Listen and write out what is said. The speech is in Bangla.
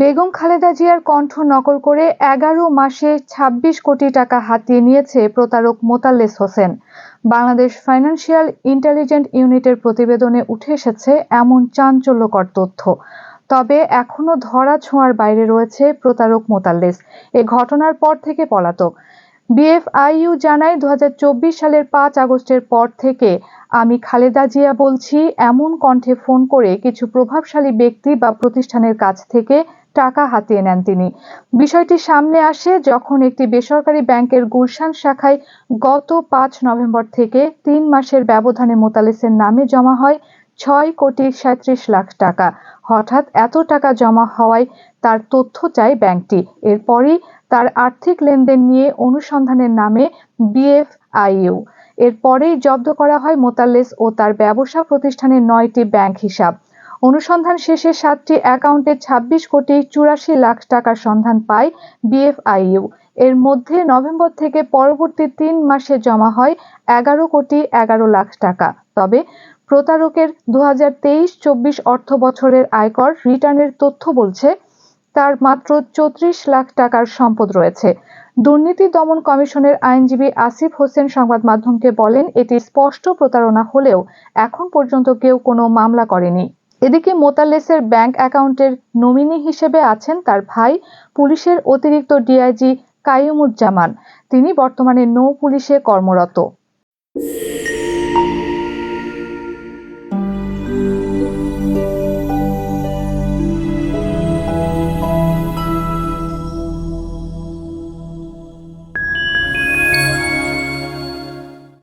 বেগম খালেদা জিয়ার কণ্ঠ নকল করে এগারো মাসে ২৬ কোটি টাকা হাতিয়ে নিয়েছে প্রতারক মোতাল্লেস হোসেন। বাংলাদেশ ফাইন্যান্সিয়াল ইন্টেলিজেন্ট ইউনিটের প্রতিবেদনে উঠে এসেছে এমন চাঞ্চল্যকর তথ্য। তবে এখনও ধরা ছোঁয়ার বাইরে রয়েছে প্রতারক মোতাল্লেস এ ঘটনার পর থেকে পলাতক। বিএফআইইউ জানায় দু হাজার চব্বিশ সালের পাঁচ আগস্টের পর থেকে আমি খালেদা জিয়া বলছি, এমন কণ্ঠে ফোন করে কিছু প্রভাবশালী ব্যক্তি বা প্রতিষ্ঠানের কাছ থেকে টাকা হাতিয়ে নেন তিনি। বিষয়টি সামনে আসে যখন একটি বেসরকারি ব্যাংকের গুলশান শাখায় গত পাঁচ নভেম্বর থেকে তিন মাসের ব্যবধানে মোতালেসের নামে জমা হয় ছয় কোটি সাঁত্রিশ লাখ টাকা। হঠাৎ এত টাকা জমা হওয়ায় তার তথ্য চায় ব্যাংকটি। এরপরই তার আর্থিক লেনদেন নিয়ে অনুসন্ধানের নামে বিএফআইইউ। এরপরেই জব্দ করা হয় মোতাল্লেস ও তার ব্যবসা প্রতিষ্ঠানের নয়টি ব্যাংক হিসাব। অনুসন্ধান শেষে সাতটি অ্যাকাউন্টে ২৬ কোটি চুরাশি লাখ টাকার সন্ধান পায় বিএফআইইউ। এর মধ্যে নভেম্বর থেকে পরবর্তী তিন মাসে জমা হয় এগারো কোটি এগারো লাখ টাকা। তবে প্রতারকের দু হাজার তেইশ চব্বিশ অর্থ বছরের আয়কর রিটার্নের তথ্য বলছে, তার মাত্র চৌত্রিশ লাখ টাকার সম্পদ রয়েছে। দুর্নীতি দমন কমিশনের আইনজীবী আসিফ হোসেন সংবাদ মাধ্যমকে বলেন, এটি স্পষ্ট প্রতারণা হলেও এখন পর্যন্ত কেউ কোনো মামলা করেনি। এদিকে মোতালেসের ব্যাংক অ্যাকাউন্টের নমিনি হিসেবে আছেন তার ভাই পুলিশের অতিরিক্ত ডিআইজি কাইমুজ্জামান তিনি বর্তমানে নৌ পুলিশে কর্মরত।